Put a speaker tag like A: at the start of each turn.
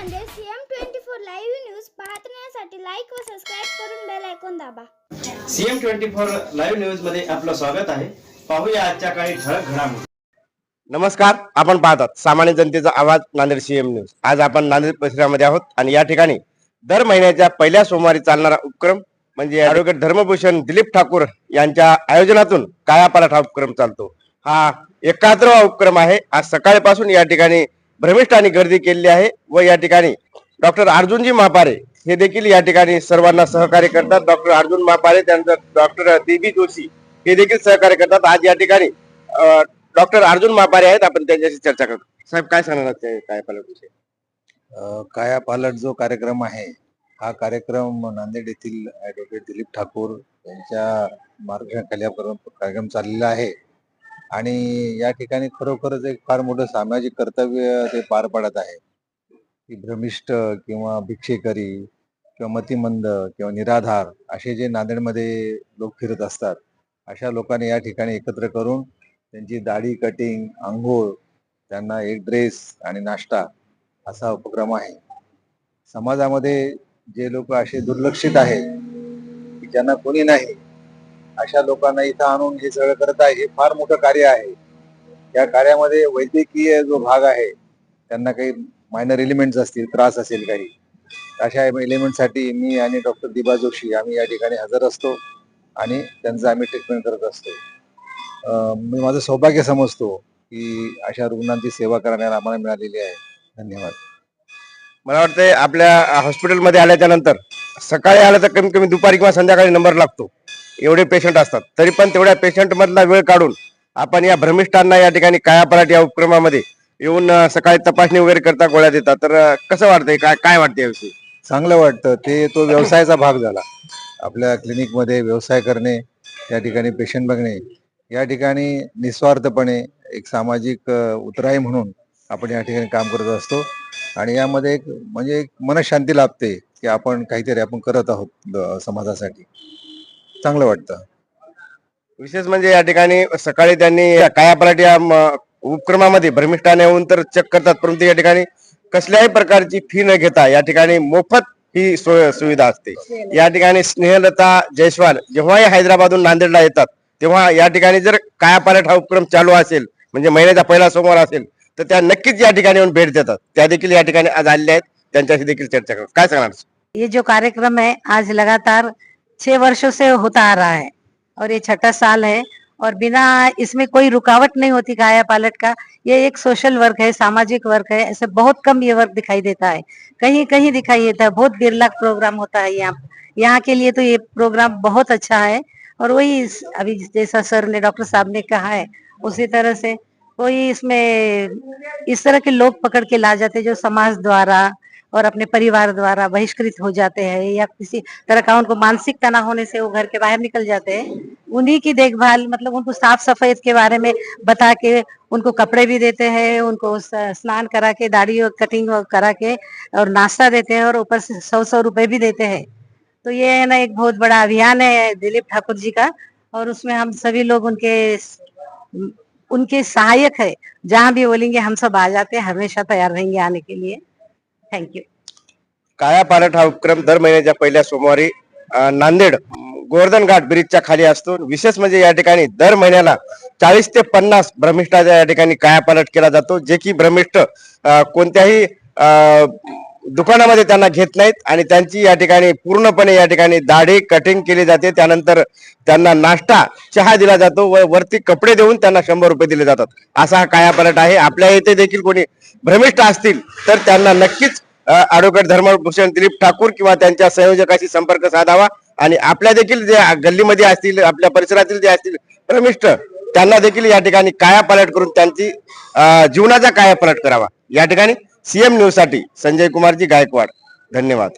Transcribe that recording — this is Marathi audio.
A: Nanded CM twenty four live news पाहण्यासाठी लाईक व सबस्क्राईब करून बेल आयकॉन दाबा.
B: सीएम ट्वेंटी फोर लाईव्ह न्यूजमध्ये आपलं स्वागत आहे. पाहूया आजच्या काही ठळक घडामोडी.
C: नमस्कार आपण पाहतात सामान्य जनतेचा आवाज नांदेड सीएम न्यूज आज आपण नांदेड परिसरामध्ये आहोत आणि या ठिकाणी दर महिन्याच्या पहिल्या सोमवारी चालणारा उपक्रम म्हणजे ॲडव्होकेट धर्मभूषण दिलीप ठाकूर यांच्या आयोजनातून कायापालट हा उपक्रम चालतो. हा एकाहत्तरवा उपक्रम आहे. आज सकाळपासून या ठिकाणी भ्रमिष्ठांनी गर्दी केलेली आहे व या ठिकाणी डॉक्टर अर्जुनजी महापारे हे देखील या ठिकाणी सर्वांना सहकार्य करतात. डॉक्टर अर्जुन महापारे त्यांचं डॉक्टर दिबी जोशी हे देखील सहकार्य करतात. आज या ठिकाणी डॉक्टर अर्जुन महापारे आहेत. आपण त्यांच्याशी चर्चा करू. साहेब काय सांगणार आहात? पालट विषयी?
D: काया पालट जो कार्यक्रम आहे हा कार्यक्रम नांदेड येथील ऍडव्होकेट दिलीप ठाकूर यांच्या मार्गदर्शनाखाली कार्यक्रम चाललेला आहे. आणि या ठिकाणी खरोखरच एक फार मोठं सामाजिक कर्तव्य ते पार पाडत आहे. की भ्रमिष्ट किंवा भिक्षेकरी किंवा मतिमंद किंवा निराधार असे जे नांदेडमध्ये लोक फिरत असतात अशा लोकांनी या ठिकाणी एकत्र करून त्यांची दाढी कटिंग आंघोळ त्यांना एक ड्रेस आणि नाश्ता असा उपक्रम आहे. समाजामध्ये जे लोक असे दुर्लक्षित आहेत की ज्यांना कोणी नाही अशा लोकांना इथं आणून हे सगळं करत आहे. हे फार मोठं कार्य आहे. या कार्यामध्ये वैद्यकीय जो भाग आहे त्यांना काही मायनर एलिमेंट्स असतील त्रास असेल काही अशा एलिमेंटसाठी मी आणि डॉक्टर दिबा जोशी आम्ही या ठिकाणी हजर असतो आणि त्यांचं आम्ही ट्रीटमेंट करत असतो. मी माझं सौभाग्य समजतो की अशा रुग्णांची सेवा करण्याला आम्हाला मिळालेली आहे. धन्यवाद.
C: मला वाटतंय आपल्या हॉस्पिटलमध्ये आल्याच्यानंतर सकाळी आलं तर कमीत कमी दुपारी किंवा संध्याकाळी नंबर लागतो. एवढे पेशंट असतात. तरी पण तेवढ्या पेशंट मधला वेळ काढून आपण या भ्रमिष्ठांना या ठिकाणी कायापराट या उपक्रमामध्ये येऊन सकाळी तपासणी वगैरे करता गोळ्या देतात. तर कसं वाटतंय? काय काय वाटतंय याविषयी?
D: चांगलं वाटतं. ते तो व्यवसायाचा भाग झाला. आपल्या क्लिनिकमध्ये व्यवसाय करणे या ठिकाणी पेशंट बघणे या ठिकाणी निस्वार्थपणे एक सामाजिक उतराई म्हणून आपण या ठिकाणी काम करत असतो. आणि यामध्ये एक म्हणजे एक मनशांती लाभते की आपण काहीतरी आपण करत आहोत समाजासाठी. चांगलं वाटतं.
C: विशेष म्हणजे या ठिकाणी सकाळी त्यांनी या कायापालट या म, उपक्रमामध्ये भ्रमिष्ठाने येऊन तर चेक करतात परंतु या ठिकाणी कसल्याही प्रकारची फी न घेता या ठिकाणी मोफत ही सोय सुविधा असते. या ठिकाणी स्नेहलता जयस्वाल जेव्हाही हैदराबादहून नांदेडला येतात तेव्हा या ठिकाणी जर कायापालट हा उपक्रम चालू असेल म्हणजे महिन्याचा पहिला सोमवार असेल तर त्या नक्कीच या ठिकाणी येऊन भेट देतात. त्या देखील या ठिकाणी आज आलेल्या आहेत त्यांच्याशी देखील चर्चा करू काय सांगणार?
E: ये जो कार्यक्रम है आज लगातार छह वर्षों से होता आ रहा है और ये छठा साल है और बिना इसमें कोई रुकावट नहीं होती काया पालट का। ये एक सोशल वर्क है, सामाजिक वर्क है, ऐसे बहुत कम ये वर्क दिखाई देता है। कहीं कहीं दिखाई देता है, बहुत बिरला प्रोग्राम होता है यहाँ यहाँ के लिए तो ये प्रोग्राम बहुत अच्छा है और वही अभी जैसा सर ने, डॉक्टर साहब ने कहा है, उसी तरह से कोई इसमें इस तरह के लोग पकड़ के ला जाते जो समाज द्वारा और अपने परिवार द्वारा बहिष्कृत हो जाते हैं या किसी तरह का उनको मानसिक तनाव होने से वो घर के बाहर निकल जाते हैं। उन्हीं की देखभाल मतलब उनको साफ़ सफ़ाई के बारे में बता के उनको कपड़े भी देते हैं, उनको स्नान करा के, दाढ़ी और कटिंग करा के और नाश्ता देते हैं और ऊपर से सौ सौ रुपए भी देते हैं। तो ये है ना एक बहुत बड़ा अभियान है दिलीप ठाकुर जी का और उसमें हम सभी लोग उनके उनके सहायक है। जहाँ भी बोलेंगे हम सब आ जाते हैं, हमेशा तैयार रहेंगे आने के लिए। थँक्यू काळ्या
C: कायापालट हा उपक्रम दर महिन्याच्या पहिल्या सोमवारी नांदेड गोवर्धन घाट ब्रिजच्या खाली असतो. विशेष म्हणजे या ठिकाणी दर महिन्याला चाळीस ते पन्नास भ्रमिष्ठाचा या ठिकाणी कायापालट केला जातो जे की भ्रमिष्ठ कोणत्याही अं, दुकानामध्ये त्यांना घेत नाहीत आणि त्यांची या ठिकाणी पूर्णपणे या ठिकाणी दाढी कटिंग केली जाते. त्यानंतर त्यांना नाश्ता चहा दिला जातो व वरती कपडे देऊन त्यांना शंभर रुपये दिले जातात. असा हा कायापलट आहे. आपल्या इथे देखील कोणी भ्रमिष्ठ असतील तर त्यांना नक्कीच ऍडव्होकेट धर्मभूषण दिलीप ठाकूर किंवा त्यांच्या संयोजकाशी संपर्क साधावा. आणि आपल्या देखील जे गल्लीमध्ये असतील आपल्या परिसरातील जे असतील भ्रमिष्ठ त्यांना देखील या ठिकाणी कायापालट करून त्यांची जीवनाचा कायापालट करावा. या ठिकाणी सीएम न्यूजसाठी संजय कुमारजी गायकवाड. धन्यवाद.